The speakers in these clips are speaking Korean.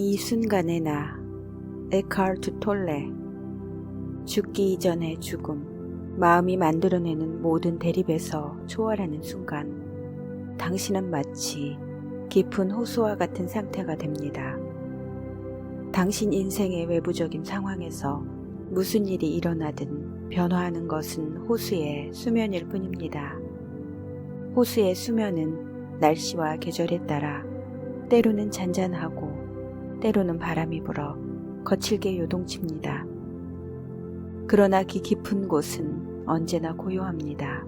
이 순간의 나, 에카르트 톨레. 죽기 이전의 죽음, 마음이 만들어내는 모든 대립에서 초월하는 순간, 당신은 마치 깊은 호수와 같은 상태가 됩니다. 당신 인생의 외부적인 상황에서 무슨 일이 일어나든 변화하는 것은 호수의 수면일 뿐입니다. 호수의 수면은 날씨와 계절에 따라 때로는 잔잔하고 때로는 바람이 불어 거칠게 요동칩니다. 그러나 그 깊은 곳은 언제나 고요합니다.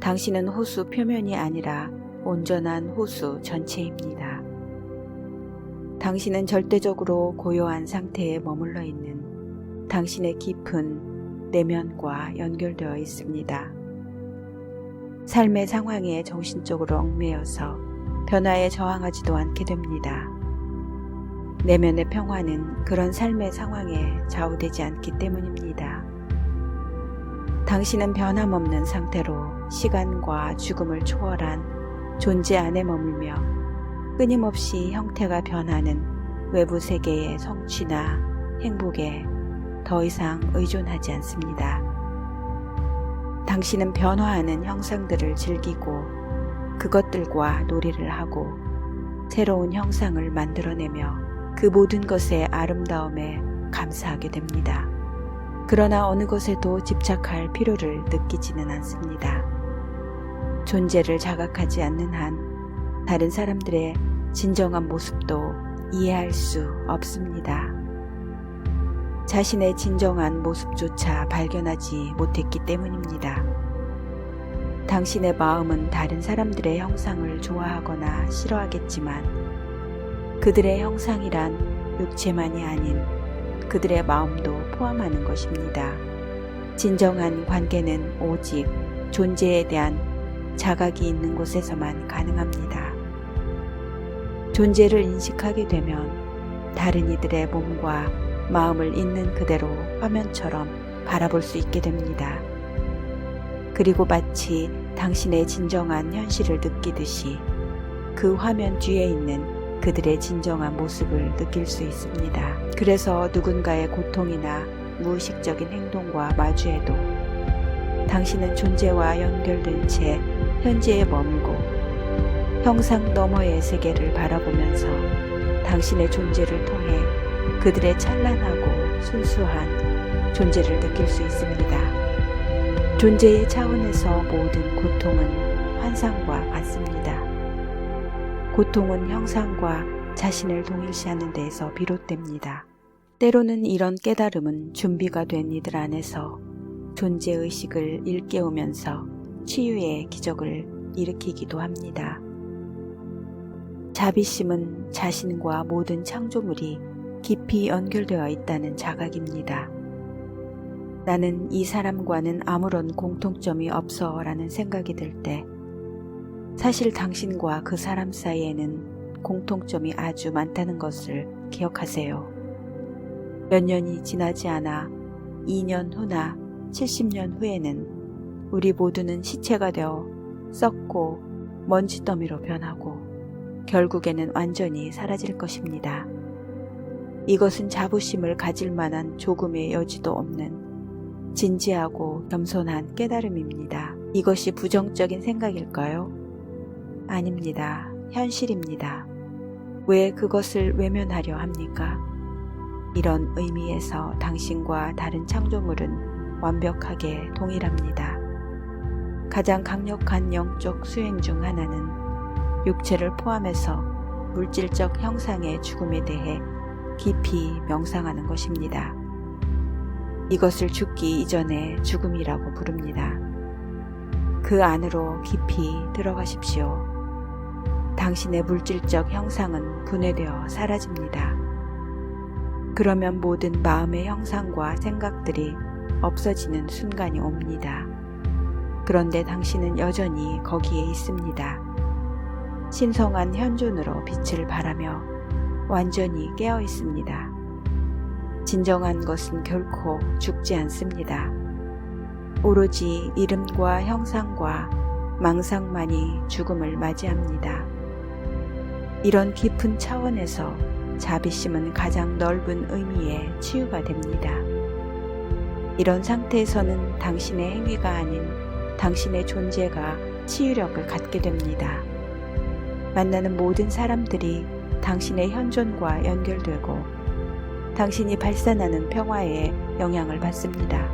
당신은 호수 표면이 아니라 온전한 호수 전체입니다. 당신은 절대적으로 고요한 상태에 머물러 있는 당신의 깊은 내면과 연결되어 있습니다. 삶의 상황에 정신적으로 얽매여서 변화에 저항하지도 않게 됩니다. 내면의 평화는 그런 삶의 상황에 좌우되지 않기 때문입니다. 당신은 변함없는 상태로 시간과 죽음을 초월한 존재 안에 머물며 끊임없이 형태가 변하는 외부 세계의 성취나 행복에 더 이상 의존하지 않습니다. 당신은 변화하는 형상들을 즐기고 그것들과 놀이를 하고 새로운 형상을 만들어내며 그 모든 것의 아름다움에 감사하게 됩니다. 그러나 어느 것에도 집착할 필요를 느끼지는 않습니다. 존재를 자각하지 않는 한 다른 사람들의 진정한 모습도 이해할 수 없습니다. 자신의 진정한 모습조차 발견하지 못했기 때문입니다. 당신의 마음은 다른 사람들의 형상을 좋아하거나 싫어하겠지만 그들의 형상이란 육체만이 아닌 그들의 마음도 포함하는 것입니다. 진정한 관계는 오직 존재에 대한 자각이 있는 곳에서만 가능합니다. 존재를 인식하게 되면 다른 이들의 몸과 마음을 있는 그대로 화면처럼 바라볼 수 있게 됩니다. 그리고 마치 당신의 진정한 현실을 느끼듯이 그 화면 뒤에 있는 그들의 진정한 모습을 느낄 수 있습니다. 그래서 누군가의 고통이나 무의식적인 행동과 마주해도 당신은 존재와 연결된 채 현재에 머물고 형상 너머의 세계를 바라보면서 당신의 존재를 통해 그들의 찬란하고 순수한 존재를 느낄 수 있습니다. 존재의 차원에서 모든 고통은 환상과 같습니다. 고통은 형상과 자신을 동일시하는 데에서 비롯됩니다. 때로는 이런 깨달음은 준비가 된 이들 안에서 존재의식을 일깨우면서 치유의 기적을 일으키기도 합니다. 자비심은 자신과 모든 창조물이 깊이 연결되어 있다는 자각입니다. 나는 이 사람과는 아무런 공통점이 없어 라는 생각이 들 때 사실 당신과 그 사람 사이에는 공통점이 아주 많다는 것을 기억하세요. 몇 년이 지나지 않아 2년 후나 70년 후에는 우리 모두는 시체가 되어 썩고 먼지 더미로 변하고 결국에는 완전히 사라질 것입니다. 이것은 자부심을 가질 만한 조금의 여지도 없는 진지하고 겸손한 깨달음입니다. 이것이 부정적인 생각일까요? 아닙니다. 현실입니다. 왜 그것을 외면하려 합니까? 이런 의미에서 당신과 다른 창조물은 완벽하게 동일합니다. 가장 강력한 영적 수행 중 하나는 육체를 포함해서 물질적 형상의 죽음에 대해 깊이 명상하는 것입니다. 이것을 죽기 이전의 죽음이라고 부릅니다. 그 안으로 깊이 들어가십시오. 당신의 물질적 형상은 분해되어 사라집니다. 그러면 모든 마음의 형상과 생각들이 없어지는 순간이 옵니다. 그런데 당신은 여전히 거기에 있습니다. 신성한 현존으로 빛을 발하며 완전히 깨어 있습니다. 진정한 것은 결코 죽지 않습니다. 오로지 이름과 형상과 망상만이 죽음을 맞이합니다. 이런 깊은 차원에서 자비심은 가장 넓은 의미의 치유가 됩니다. 이런 상태에서는 당신의 행위가 아닌 당신의 존재가 치유력을 갖게 됩니다. 만나는 모든 사람들이 당신의 현존과 연결되고 당신이 발산하는 평화에 영향을 받습니다.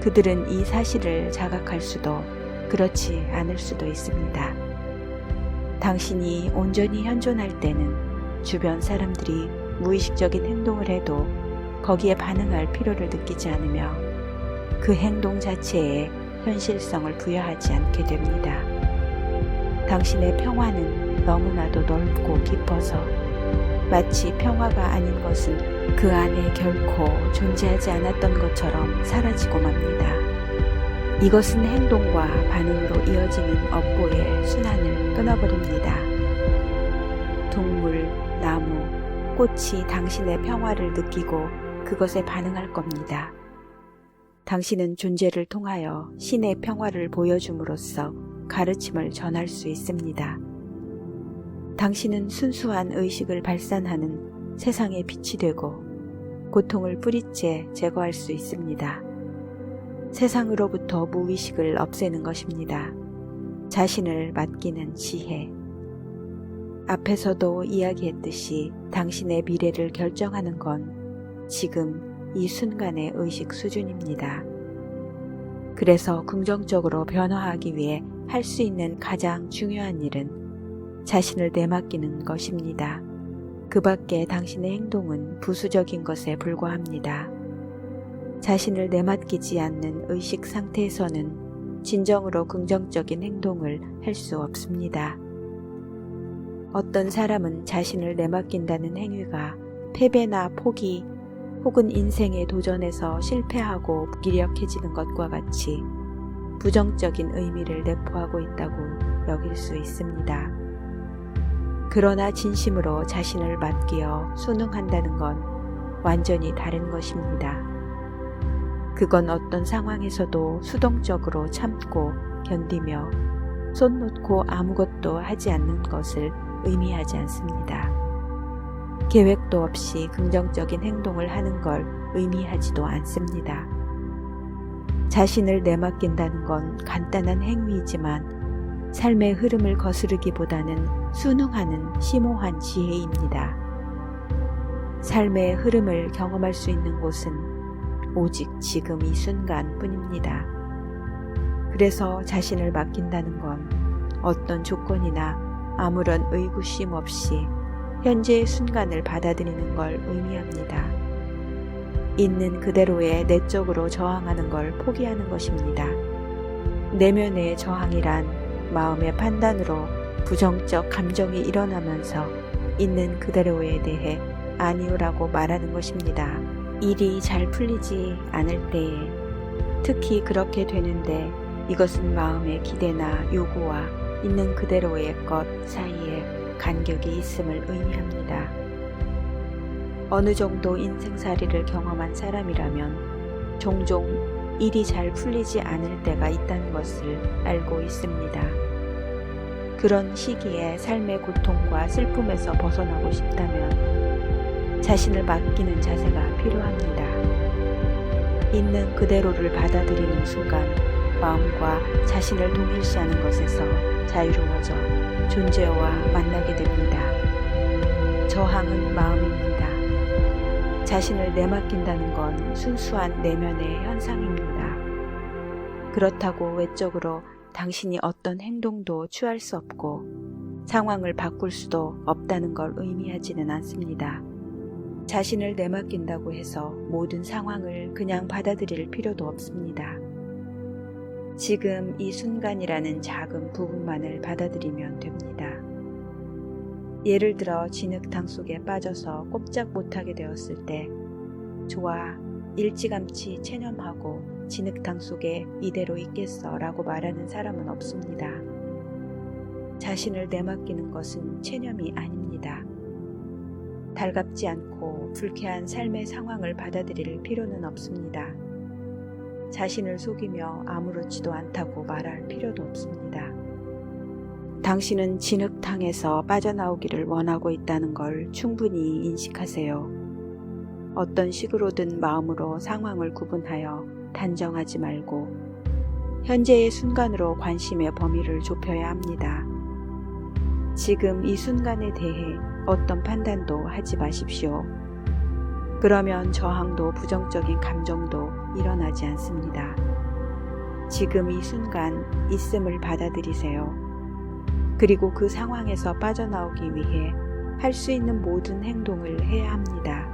그들은 이 사실을 자각할 수도 그렇지 않을 수도 있습니다. 당신이 온전히 현존할 때는 주변 사람들이 무의식적인 행동을 해도 거기에 반응할 필요를 느끼지 않으며 그 행동 자체에 현실성을 부여하지 않게 됩니다. 당신의 평화는 너무나도 넓고 깊어서 마치 평화가 아닌 것은 그 안에 결코 존재하지 않았던 것처럼 사라지고 맙니다. 이것은 행동과 반응으로 이어지는 업보의 순환을 끊어버립니다. 동물, 나무, 꽃이 당신의 평화를 느끼고 그것에 반응할 겁니다. 당신은 존재를 통하여 신의 평화를 보여줌으로써 가르침을 전할 수 있습니다. 당신은 순수한 의식을 발산하는 세상의 빛이 되고 고통을 뿌리째 제거할 수 있습니다. 세상으로부터 무의식을 없애는 것입니다. 자신을 맡기는 지혜. 앞에서도 이야기했듯이 당신의 미래를 결정하는 건 지금 이 순간의 의식 수준입니다. 그래서 긍정적으로 변화하기 위해 할 수 있는 가장 중요한 일은 자신을 내맡기는 것입니다. 그 밖에 당신의 행동은 부수적인 것에 불과합니다. 자신을 내맡기지 않는 의식 상태에서는 진정으로 긍정적인 행동을 할 수 없습니다. 어떤 사람은 자신을 내맡긴다는 행위가 패배나 포기 혹은 인생의 도전에서 실패하고 무기력해지는 것과 같이 부정적인 의미를 내포하고 있다고 여길 수 있습니다. 그러나 진심으로 자신을 맡기어 순응한다는 건 완전히 다른 것입니다. 그건 어떤 상황에서도 수동적으로 참고 견디며 손 놓고 아무것도 하지 않는 것을 의미하지 않습니다. 계획도 없이 긍정적인 행동을 하는 걸 의미하지도 않습니다. 자신을 내맡긴다는 건 간단한 행위이지만 삶의 흐름을 거스르기보다는 순응하는 심오한 지혜입니다. 삶의 흐름을 경험할 수 있는 곳은 오직 지금 이 순간 뿐입니다. 그래서 자신을 맡긴다는 건 어떤 조건이나 아무런 의구심 없이 현재의 순간을 받아들이는 걸 의미합니다. 있는 그대로의 내적으로 저항하는 걸 포기하는 것입니다. 내면의 저항이란 마음의 판단으로 부정적 감정이 일어나면서 있는 그대로에 대해 아니오라고 말하는 것입니다. 일이 잘 풀리지 않을 때에 특히 그렇게 되는데 이것은 마음의 기대나 요구와 있는 그대로의 것 사이에 간격이 있음을 의미합니다. 어느 정도 인생살이를 경험한 사람이라면 종종 일이 잘 풀리지 않을 때가 있다는 것을 알고 있습니다. 그런 시기에 삶의 고통과 슬픔에서 벗어나고 싶다면 자신을 맡기는 자세가 필요합니다. 있는 그대로를 받아들이는 순간 마음과 자신을 동일시하는 것에서 자유로워져 존재와 만나게 됩니다. 저항은 마음입니다. 자신을 내맡긴다는 건 순수한 내면의 현상입니다. 그렇다고 외적으로 당신이 어떤 행동도 취할 수 없고 상황을 바꿀 수도 없다는 걸 의미하지는 않습니다. 자신을 내맡긴다고 해서 모든 상황을 그냥 받아들일 필요도 없습니다. 지금 이 순간이라는 작은 부분만을 받아들이면 됩니다. 예를 들어 진흙탕 속에 빠져서 꼼짝 못하게 되었을 때 좋아 일찌감치 체념하고 진흙탕 속에 이대로 있겠어 라고 말하는 사람은 없습니다. 자신을 내맡기는 것은 체념이 아닙니다. 달갑지 않고 불쾌한 삶의 상황을 받아들일 필요는 없습니다. 자신을 속이며 아무렇지도 않다고 말할 필요도 없습니다. 당신은 진흙탕에서 빠져나오기를 원하고 있다는 걸 충분히 인식하세요. 어떤 식으로든 마음으로 상황을 구분하여 단정하지 말고 현재의 순간으로 관심의 범위를 좁혀야 합니다. 지금 이 순간에 대해 어떤 판단도 하지 마십시오. 그러면 저항도 부정적인 감정도 일어나지 않습니다. 지금 이 순간 있음을 받아들이세요. 그리고 그 상황에서 빠져나오기 위해 할 수 있는 모든 행동을 해야 합니다.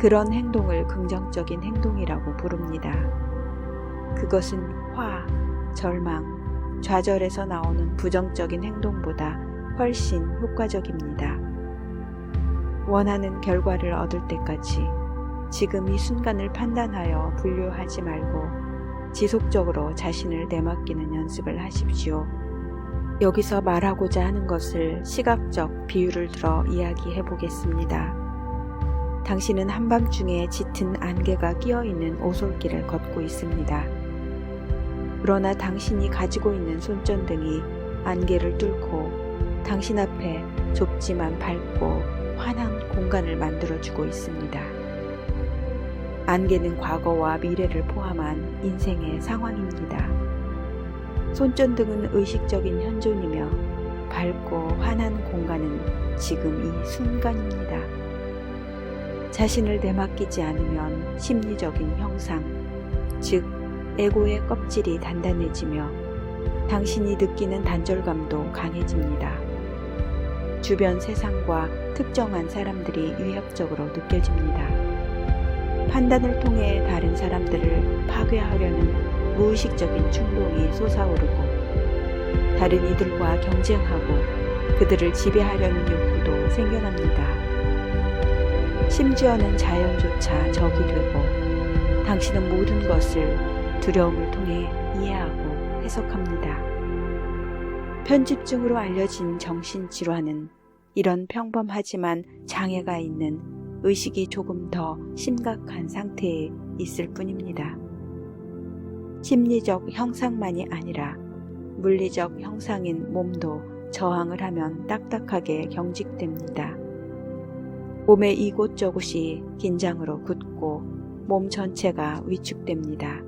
그런 행동을 긍정적인 행동이라고 부릅니다. 그것은 화, 절망, 좌절에서 나오는 부정적인 행동보다 훨씬 효과적입니다. 원하는 결과를 얻을 때까지 지금 이 순간을 판단하여 분류하지 말고 지속적으로 자신을 내맡기는 연습을 하십시오. 여기서 말하고자 하는 것을 시각적 비유를 들어 이야기해 보겠습니다. 당신은 한밤중에 짙은 안개가 끼어 있는 오솔길을 걷고 있습니다. 그러나 당신이 가지고 있는 손전등이 안개를 뚫고 당신 앞에 좁지만 밝고 환한 공간을 만들어주고 있습니다. 안개는 과거와 미래를 포함한 인생의 상황입니다. 손전등은 의식적인 현존이며 밝고 환한 공간은 지금 이 순간입니다. 자신을 내맡기지 않으면 심리적인 형상, 즉, 에고의 껍질이 단단해지며 당신이 느끼는 단절감도 강해집니다. 주변 세상과 특정한 사람들이 위협적으로 느껴집니다. 판단을 통해 다른 사람들을 파괴하려는 무의식적인 충동이 솟아오르고 다른 이들과 경쟁하고 그들을 지배하려는 욕구도 생겨납니다. 심지어는 자연조차 적이 되고 당신은 모든 것을 두려움을 통해 이해하고 해석합니다. 편집증으로 알려진 정신질환은 이런 평범하지만 장애가 있는 의식이 조금 더 심각한 상태에 있을 뿐입니다. 심리적 형상만이 아니라 물리적 형상인 몸도 저항을 하면 딱딱하게 경직됩니다. 몸의 이곳저곳이 긴장으로 굳고 몸 전체가 위축됩니다.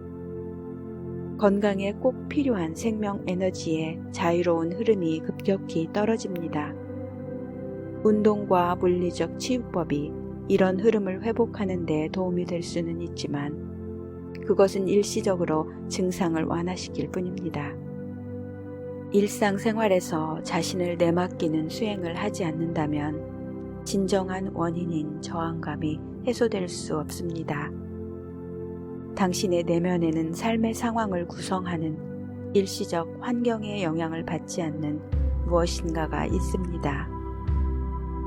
건강에 꼭 필요한 생명 에너지의 자유로운 흐름이 급격히 떨어집니다. 운동과 물리적 치유법이 이런 흐름을 회복하는 데 도움이 될 수는 있지만 그것은 일시적으로 증상을 완화시킬 뿐입니다. 일상생활에서 자신을 내맡기는 수행을 하지 않는다면 진정한 원인인 저항감이 해소될 수 없습니다. 당신의 내면에는 삶의 상황을 구성하는 일시적 환경의 영향을 받지 않는 무엇인가가 있습니다.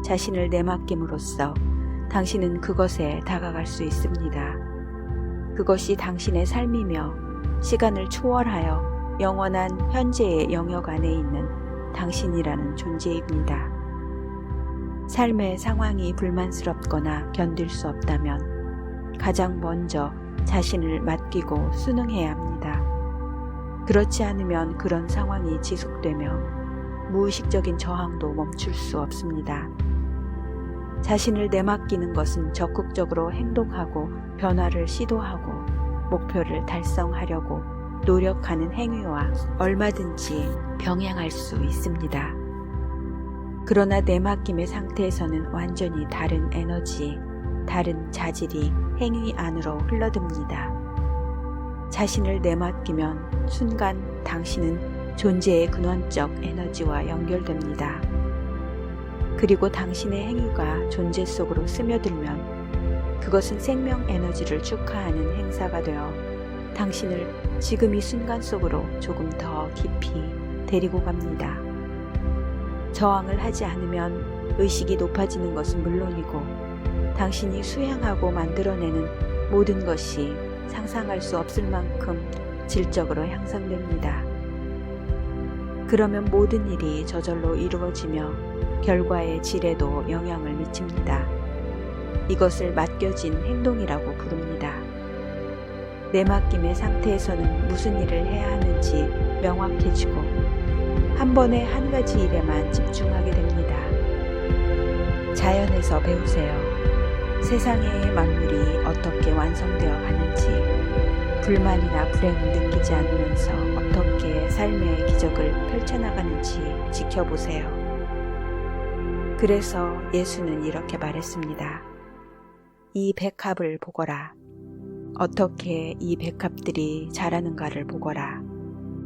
자신을 내맡김으로써 당신은 그것에 다가갈 수 있습니다. 그것이 당신의 삶이며 시간을 초월하여 영원한 현재의 영역 안에 있는 당신이라는 존재입니다. 삶의 상황이 불만스럽거나 견딜 수 없다면 가장 먼저 자신을 맡기고 순응해야 합니다. 그렇지 않으면 그런 상황이 지속되며 무의식적인 저항도 멈출 수 없습니다. 자신을 내맡기는 것은 적극적으로 행동하고 변화를 시도하고 목표를 달성하려고 노력하는 행위와 얼마든지 병행할 수 있습니다. 그러나 내맡김의 상태에서는 완전히 다른 에너지, 다른 자질이 행위 안으로 흘러듭니다. 자신을 내맡기면 순간 당신은 존재의 근원적 에너지와 연결됩니다. 그리고 당신의 행위가 존재 속으로 스며들면 그것은 생명 에너지를 축하하는 행사가 되어 당신을 지금 이 순간 속으로 조금 더 깊이 데리고 갑니다. 저항을 하지 않으면 의식이 높아지는 것은 물론이고 당신이 수행하고 만들어내는 모든 것이 상상할 수 없을 만큼 질적으로 향상됩니다. 그러면 모든 일이 저절로 이루어지며 결과의 질에도 영향을 미칩니다. 이것을 맡겨진 행동이라고 부릅니다. 내맡김의 상태에서는 무슨 일을 해야 하는지 명확해지고 한 번에 한 가지 일에만 집중하게 됩니다. 자연에서 배우세요. 세상의 만물이 어떻게 완성되어 가는지, 불만이나 불행을 느끼지 않으면서 어떻게 삶의 기적을 펼쳐나가는지 지켜보세요. 그래서 예수는 이렇게 말했습니다. 이 백합을 보거라. 어떻게 이 백합들이 자라는가를 보거라.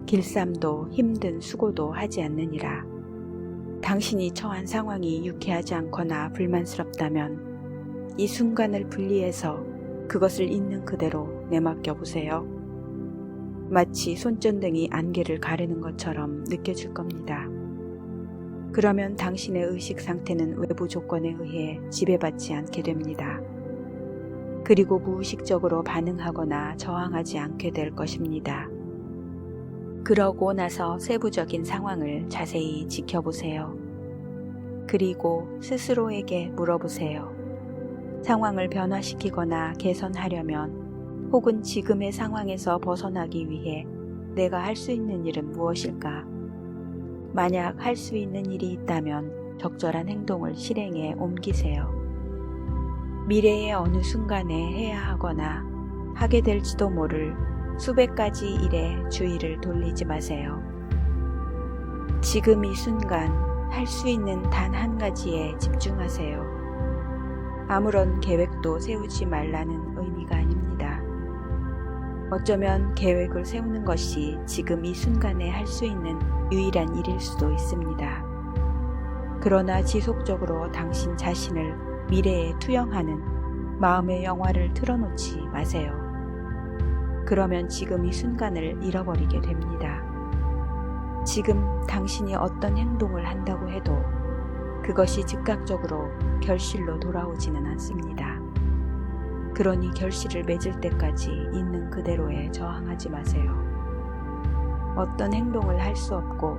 길쌈도 힘든 수고도 하지 않느니라. 당신이 처한 상황이 유쾌하지 않거나 불만스럽다면 이 순간을 분리해서 그것을 있는 그대로 내맡겨 보세요. 마치 손전등이 안개를 가르는 것처럼 느껴질 겁니다. 그러면 당신의 의식 상태는 외부 조건에 의해 지배받지 않게 됩니다. 그리고 무의식적으로 반응하거나 저항하지 않게 될 것입니다. 그러고 나서 세부적인 상황을 자세히 지켜보세요. 그리고 스스로에게 물어보세요. 상황을 변화시키거나 개선하려면 혹은 지금의 상황에서 벗어나기 위해 내가 할 수 있는 일은 무엇일까? 만약 할 수 있는 일이 있다면 적절한 행동을 실행에 옮기세요. 미래의 어느 순간에 해야 하거나 하게 될지도 모를 수백 가지 일에 주의를 돌리지 마세요. 지금 이 순간 할 수 있는 단 한 가지에 집중하세요. 아무런 계획도 세우지 말라는 의미가 아닙니다. 어쩌면 계획을 세우는 것이 지금 이 순간에 할 수 있는 유일한 일일 수도 있습니다. 그러나 지속적으로 당신 자신을 미래에 투영하는 마음의 영화를 틀어놓지 마세요. 그러면 지금 이 순간을 잃어버리게 됩니다. 지금 당신이 어떤 행동을 한다고 해도 그것이 즉각적으로 결실로 돌아오지는 않습니다. 그러니 결실을 맺을 때까지 있는 그대로에 저항하지 마세요. 어떤 행동을 할 수 없고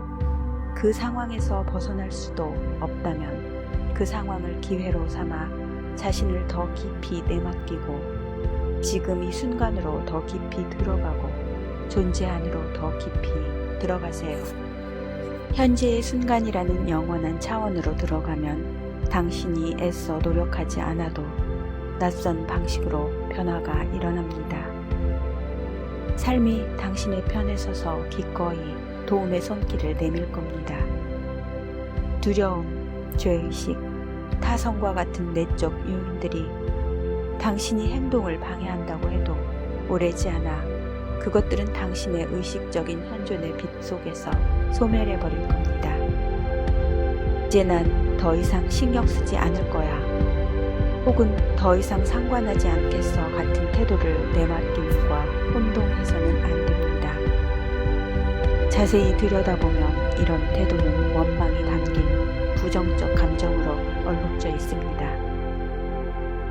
그 상황에서 벗어날 수도 없다면 그 상황을 기회로 삼아 자신을 더 깊이 내맡기고 지금 이 순간으로 더 깊이 들어가고 존재 안으로 더 깊이 들어가세요. 현재의 순간이라는 영원한 차원으로 들어가면 당신이 애써 노력하지 않아도 낯선 방식으로 변화가 일어납니다. 삶이 당신의 편에 서서 기꺼이 도움의 손길을 내밀 겁니다. 두려움, 죄의식, 타성과 같은 내적 요인들이 당신이 행동을 방해한다고 해도 오래지 않아 그것들은 당신의 의식적인 현존의 빛 속에서 소멸해 버릴 겁니다. 이제 난 더 이상 신경 쓰지 않을 거야. 혹은 더 이상 상관하지 않겠어 같은 태도를 내맡김과 혼동해서는 안 됩니다. 자세히 들여다보면 이런 태도는 원망이 담긴 부정적 감정으로 얼룩져 있습니다.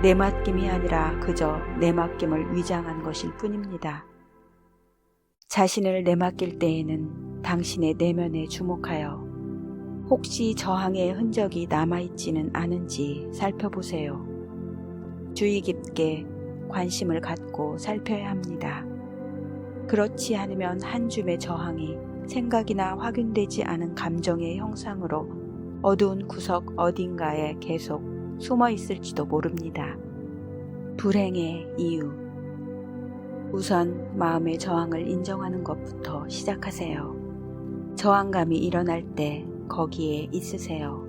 내맡김이 아니라 그저 내맡김을 위장한 것일 뿐입니다. 자신을 내맡길 때에는 당신의 내면에 주목하여 혹시 저항의 흔적이 남아있지는 않은지 살펴보세요. 주의 깊게 관심을 갖고 살펴야 합니다. 그렇지 않으면 한 줌의 저항이 생각이나 확인되지 않은 감정의 형상으로 어두운 구석 어딘가에 계속 숨어 있을지도 모릅니다. 불행의 이유. 우선 마음의 저항을 인정하는 것부터 시작하세요. 저항감이 일어날 때 거기에 있으세요.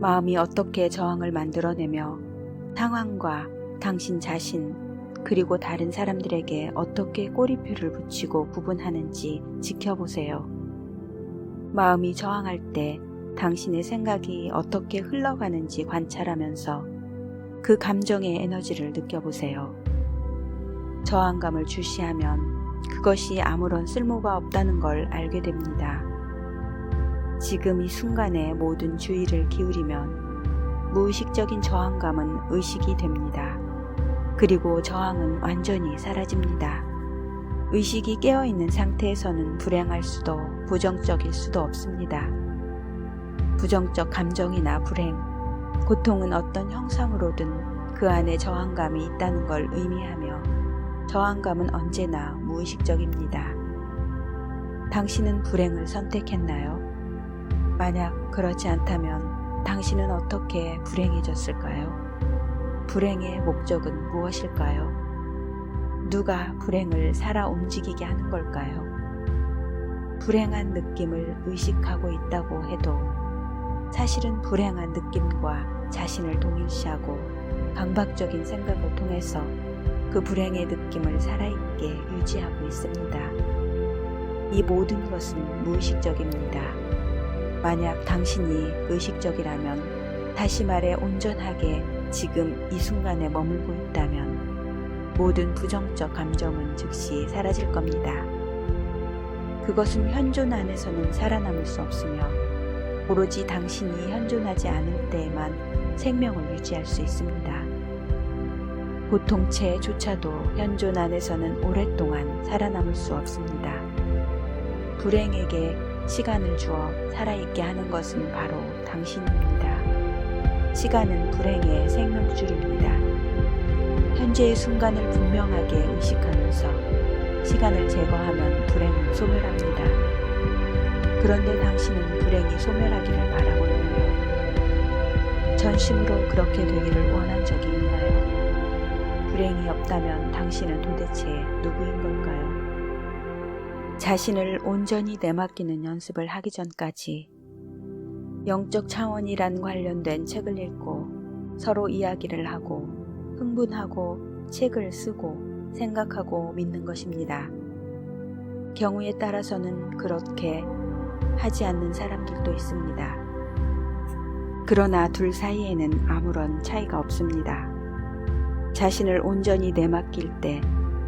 마음이 어떻게 저항을 만들어내며 상황과 당신 자신 그리고 다른 사람들에게 어떻게 꼬리표를 붙이고 구분하는지 지켜보세요. 마음이 저항할 때 당신의 생각이 어떻게 흘러가는지 관찰하면서 그 감정의 에너지를 느껴보세요. 저항감을 주시하면 그것이 아무런 쓸모가 없다는 걸 알게 됩니다. 지금 이 순간에 모든 주의를 기울이면 무의식적인 저항감은 의식이 됩니다. 그리고 저항은 완전히 사라집니다. 의식이 깨어있는 상태에서는 불행할 수도 부정적일 수도 없습니다. 부정적 감정이나 불행, 고통은 어떤 형상으로든 그 안에 저항감이 있다는 걸 의미하며 저항감은 언제나 무의식적입니다. 당신은 불행을 선택했나요? 만약 그렇지 않다면 당신은 어떻게 불행해졌을까요? 불행의 목적은 무엇일까요? 누가 불행을 살아 움직이게 하는 걸까요? 불행한 느낌을 의식하고 있다고 해도 사실은 불행한 느낌과 자신을 동일시하고 강박적인 생각을 통해서 그 불행의 느낌을 살아있게 유지하고 있습니다. 이 모든 것은 무의식적입니다. 만약 당신이 의식적이라면 다시 말해 온전하게 지금 이 순간에 머물고 있다면 모든 부정적 감정은 즉시 사라질 겁니다. 그것은 현존 안에서는 살아남을 수 없으며 오로지 당신이 현존하지 않을 때에만 생명을 유지할 수 있습니다. 고통체조차도 현존 안에서는 오랫동안 살아남을 수 없습니다. 불행에게 시간을 주어 살아있게 하는 것은 바로 당신입니다. 시간은 불행의 생명줄입니다. 현재의 순간을 분명하게 의식하면서 시간을 제거하면 불행은 소멸합니다. 그런데 당신은 불행이 소멸하기를 바라고 있나요? 전심으로 그렇게 되기를 원한 적이 있나요? 불행이 없다면 당신은 도대체 누구인 걸까요? 자신을 온전히 내맡기는 연습을 하기 전까지 영적 차원이란 관련된 책을 읽고 서로 이야기를 하고 흥분하고 책을 쓰고 생각하고 믿는 것입니다. 경우에 따라서는 그렇게 하지 않는 사람들도 있습니다. 그러나 둘 사이에는 아무런 차이가 없습니다. 자신을 온전히 내맡길 때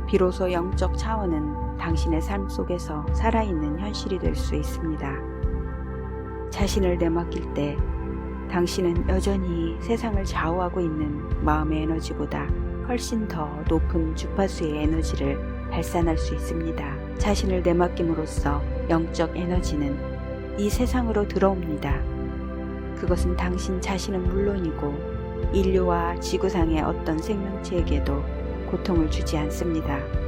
비로소 영적 차원은 당신의 삶 속에서 살아있는 현실이 될 수 있습니다. 자신을 내맡길 때 당신은 여전히 세상을 좌우하고 있는 마음의 에너지보다 훨씬 더 높은 주파수의 에너지를 발산할 수 있습니다. 자신을 내맡김으로써 영적 에너지는 이 세상으로 들어옵니다. 그것은 당신 자신은 물론이고 인류와 지구상의 어떤 생명체에게도 고통을 주지 않습니다.